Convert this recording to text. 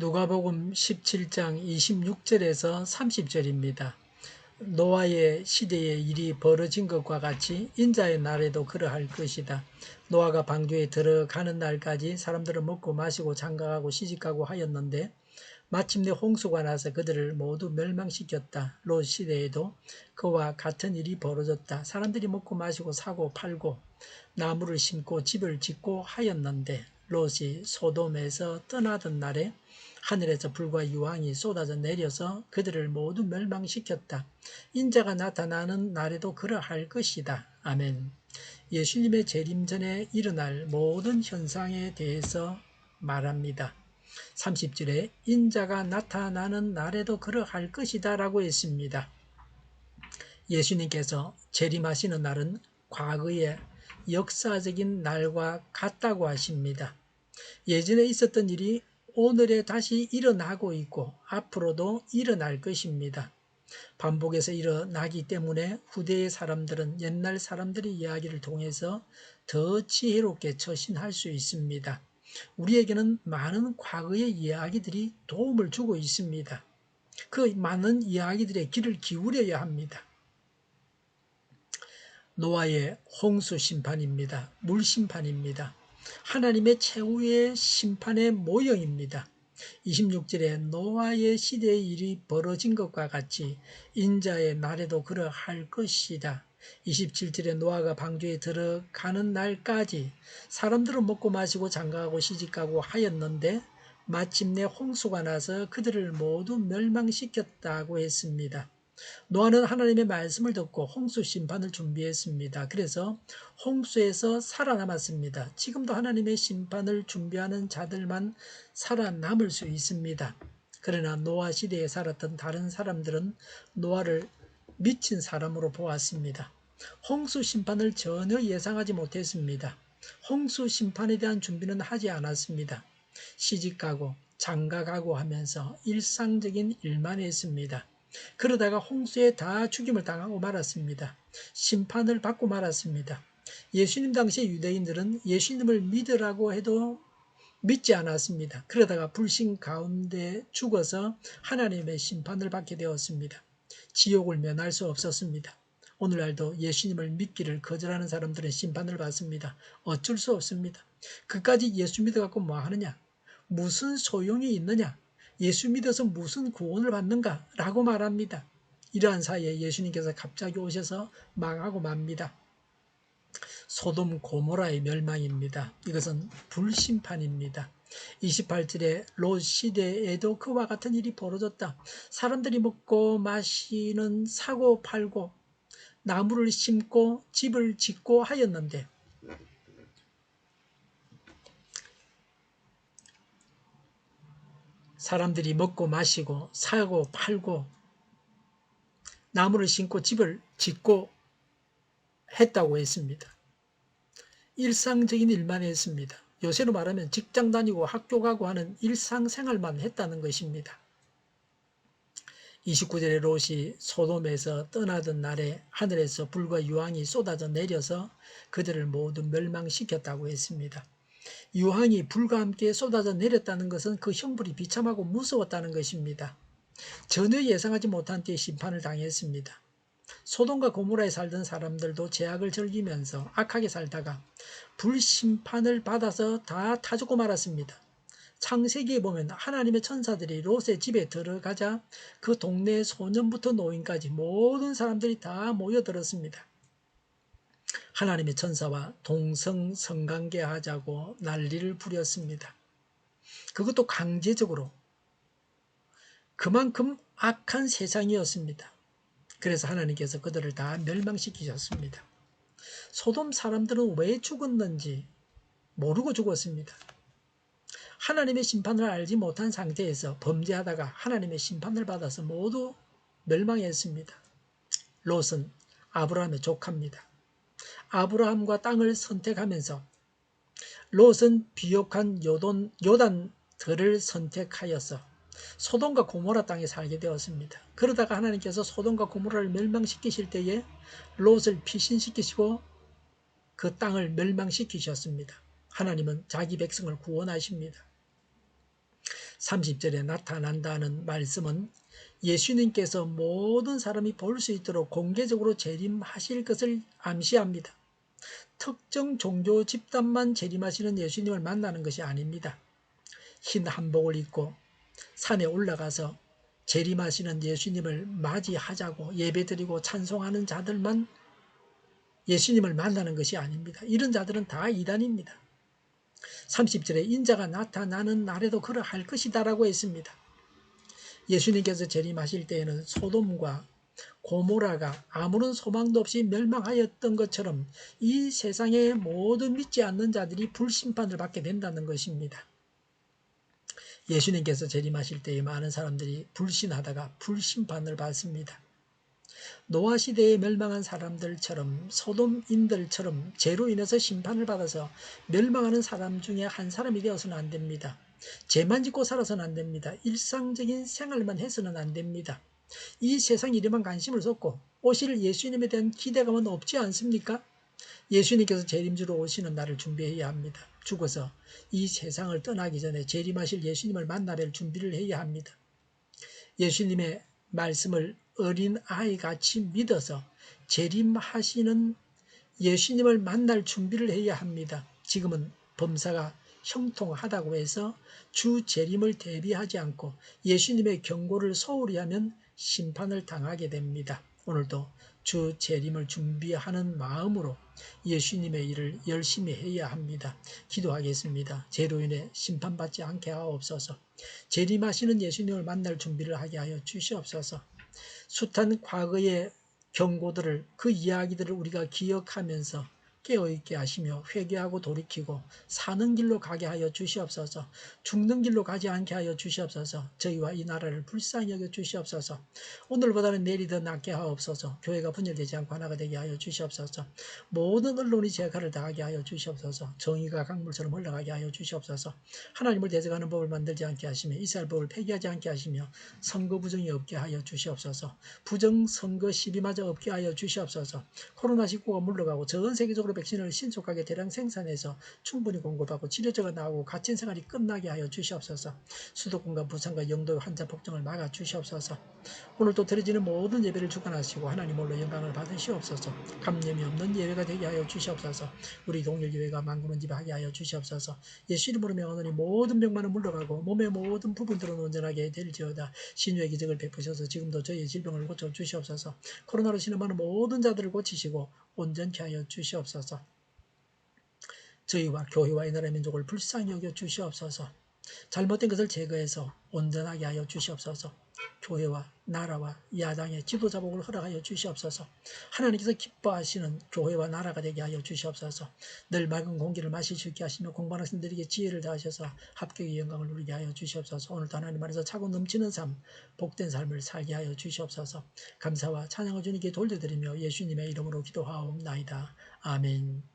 누가복음 17장 26절에서 30절입니다. 노아의 시대에 일이 벌어진 것과 같이 인자의 날에도 그러할 것이다. 노아가 방주에 들어가는 날까지 사람들은 먹고 마시고 장가가고 시집가고 하였는데 마침내 홍수가 나서 그들을 모두 멸망시켰다. 롯 시대에도 그와 같은 일이 벌어졌다. 사람들이 먹고 마시고 사고 팔고 나무를 심고 집을 짓고 하였는데 롯이 소돔에서 떠나던 날에 하늘에서 불과 유황이 쏟아져 내려서 그들을 모두 멸망시켰다. 인자가 나타나는 날에도 그러할 것이다. 아멘. 예수님의 재림 전에 일어날 모든 현상에 대해서 말합니다. 30절에 인자가 나타나는 날에도 그러할 것이다 라고 했습니다. 예수님께서 재림하시는 날은 과거의 역사적인 날과 같다고 하십니다. 예전에 있었던 일이 오늘에 다시 일어나고 있고 앞으로도 일어날 것입니다. 반복해서 일어나기 때문에 후대의 사람들은 옛날 사람들의 이야기를 통해서 더 지혜롭게 처신할 수 있습니다. 우리에게는 많은 과거의 이야기들이 도움을 주고 있습니다. 그 많은 이야기들의 귀를 기울여야 합니다. 노아의 홍수 심판입니다. 물 심판입니다. 하나님의 최후의 심판의 모형입니다. 26절에 노아의 시대의 일이 벌어진 것과 같이 인자의 날에도 그러할 것이다. 27절에 노아가 방주에 들어가는 날까지 사람들은 먹고 마시고 장가하고 시집가고 하였는데 마침내 홍수가 나서 그들을 모두 멸망시켰다고 했습니다. 노아는 하나님의 말씀을 듣고 홍수 심판을 준비했습니다. 그래서 홍수에서 살아남았습니다. 지금도 하나님의 심판을 준비하는 자들만 살아남을 수 있습니다. 그러나 노아 시대에 살았던 다른 사람들은 노아를 미친 사람으로 보았습니다. 홍수 심판을 전혀 예상하지 못했습니다. 홍수 심판에 대한 준비는 하지 않았습니다. 시집가고 장가가고 하면서 일상적인 일만 했습니다. 그러다가 홍수에 다 죽임을 당하고 말았습니다. 심판을 받고 말았습니다. 예수님 당시 유대인들은 예수님을 믿으라고 해도 믿지 않았습니다. 그러다가 불신 가운데 죽어서 하나님의 심판을 받게 되었습니다. 지옥을 면할 수 없었습니다. 오늘날도 예수님을 믿기를 거절하는 사람들은 심판을 받습니다. 어쩔 수 없습니다. 그까지 예수 믿어갖고 뭐 하느냐? 무슨 소용이 있느냐? 예수 믿어서 무슨 구원을 받는가? 라고 말합니다. 이러한 사이에 예수님께서 갑자기 오셔서 망하고 맙니다. 소돔 고모라의 멸망입니다. 이것은 불심판입니다. 28절에 롯 시대에도 그와 같은 일이 벌어졌다. 사람들이 먹고 마시는 사고 팔고 나무를 심고 집을 짓고 하였는데 사람들이 먹고 마시고 사고 팔고 나무를 심고 집을 짓고 했다고 했습니다. 일상적인 일만 했습니다. 요새로 말하면 직장 다니고 학교 가고 하는 일상생활만 했다는 것입니다. 29절에 롯이 소돔에서 떠나던 날에 하늘에서 불과 유황이 쏟아져 내려서 그들을 모두 멸망시켰다고 했습니다. 유황이 불과 함께 쏟아져 내렸다는 것은 그 형벌이 비참하고 무서웠다는 것입니다. 전혀 예상하지 못한 때에 심판을 당했습니다. 소돔과 고모라에 살던 사람들도 제약을 즐기면서 악하게 살다가 불심판을 받아서 다 타죽고 말았습니다. 창세기에 보면 하나님의 천사들이 롯의 집에 들어가자 그 동네 소년부터 노인까지 모든 사람들이 다 모여들었습니다. 하나님의 천사와 동성 성관계 하자고 난리를 부렸습니다. 그것도 강제적으로 그만큼 악한 세상이었습니다. 그래서 하나님께서 그들을 다 멸망시키셨습니다. 소돔 사람들은 왜 죽었는지 모르고 죽었습니다. 하나님의 심판을 알지 못한 상태에서 범죄하다가 하나님의 심판을 받아서 모두 멸망했습니다. 롯은 아브라함의 조카입니다. 아브라함과 땅을 선택하면서 롯은 비옥한 요돈, 요단들을 선택하여서 소돔과 고모라 땅에 살게 되었습니다. 그러다가 하나님께서 소돔과 고모라를 멸망시키실 때에 롯을 피신시키시고 그 땅을 멸망시키셨습니다. 하나님은 자기 백성을 구원하십니다. 30절에 나타난다는 말씀은 예수님께서 모든 사람이 볼 수 있도록 공개적으로 재림하실 것을 암시합니다. 특정 종교 집단만 재림하시는 예수님을 만나는 것이 아닙니다. 흰 한복을 입고 산에 올라가서 재림하시는 예수님을 맞이하자고 예배드리고 찬송하는 자들만 예수님을 만나는 것이 아닙니다. 이런 자들은 다 이단입니다. 30절에 인자가 나타나는 날에도 그러할 것이다 라고 했습니다. 예수님께서 재림하실 때에는 소돔과 고모라가 아무런 소망도 없이 멸망하였던 것처럼 이 세상의 모든 믿지 않는 자들이 불심판을 받게 된다는 것입니다. 예수님께서 재림하실 때에 많은 사람들이 불신하다가 불심판을 받습니다. 노아 시대에 멸망한 사람들처럼 소돔인들처럼 죄로 인해서 심판을 받아서 멸망하는 사람 중에 한 사람이 되어서는 안 됩니다. 죄만 짓고 살아서는 안 됩니다. 일상적인 생활만 해서는 안 됩니다. 이 세상 일에만 관심을 쏟고 오실 예수님에 대한 기대감은 없지 않습니까? 예수님께서 재림주로 오시는 날을 준비해야 합니다. 죽어서 이 세상을 떠나기 전에 재림하실 예수님을 만나뵐 준비를 해야 합니다. 예수님의 말씀을 어린 아이 같이 믿어서 재림하시는 예수님을 만날 준비를 해야 합니다. 지금은 범사가 형통하다고 해서 주 재림을 대비하지 않고 예수님의 경고를 소홀히 하면 심판을 당하게 됩니다. 오늘도 주 재림을 준비하는 마음으로 예수님의 일을 열심히 해야 합니다. 기도하겠습니다. 죄로 인해 심판받지 않게 하옵소서. 재림하시는 예수님을 만날 준비를 하게 하여 주시옵소서. 숱한 과거의 경고들을 그 이야기들을 우리가 기억하면서 깨어 있게 하시며 회개하고 돌이키고 사는 길로 가게 하여 주시옵소서. 죽는 길로 가지 않게 하여 주시옵소서. 저희와 이 나라를 불쌍히 여겨 주시옵소서. 오늘보다는 내일이 더 낫게 하옵소서. 교회가 분열되지 않고 하나가 되게 하여 주시옵소서. 모든 언론이 제가를 다하게 하여 주시옵소서. 정의가 강물처럼 흘러가게 하여 주시옵소서. 하나님을 대적하는 법을 만들지 않게 하시며 이스라엘 법을 폐기하지 않게 하시며 선거 부정이 없게 하여 주시옵소서. 부정 선거 시비마저 없게 하여 주시옵소서. 코로나19가 물러가고 전 세계적으로 앞으로 백신을 신속하게 대량 생산해서 충분히 공급하고 치료제가 나오고 갇힌 생활이 끝나게 하여 주시옵소서. 수도권과 부산과 영도 환자 폭증을 막아 주시옵소서. 오늘 또 드려지는 모든 예배를 주관하시고 하나님 홀로 영광을 받으시옵소서. 감염이 없는 예배가 되게 하여 주시옵소서. 우리 동일 예배가 만구는 집 하게 하여 주시옵소서. 예수 이름으로 명하노니 모든 병만은 물러가고 몸의 모든 부분들은 온전하게 될지어다. 신유의 기적을 베푸셔서 지금도 저희의 질병을 고쳐 주시옵소서. 코로나로 신음하는 모든 자들을 고치시고 온전케 하여 주시옵소서. 저희와 교회와 이 나라 민족을 불쌍히 여겨 주시옵소서. 잘못된 것을 제거해서 온전하게 하여 주시옵소서. 교회와 나라와 야당의 지도자복을 허락하여 주시옵소서. 하나님께서 기뻐하시는 교회와 나라가 되게 하여 주시옵소서. 늘 맑은 공기를 마실 수 있게 하시며 공부하는 신들에게 지혜를 다하셔서 합격의 영광을 누리게 하여 주시옵소서. 오늘도 하나님 안에서 차고 넘치는 삶, 복된 삶을 살게 하여 주시옵소서. 감사와 찬양을 주님께 돌려드리며 예수님의 이름으로 기도하옵나이다. 아멘.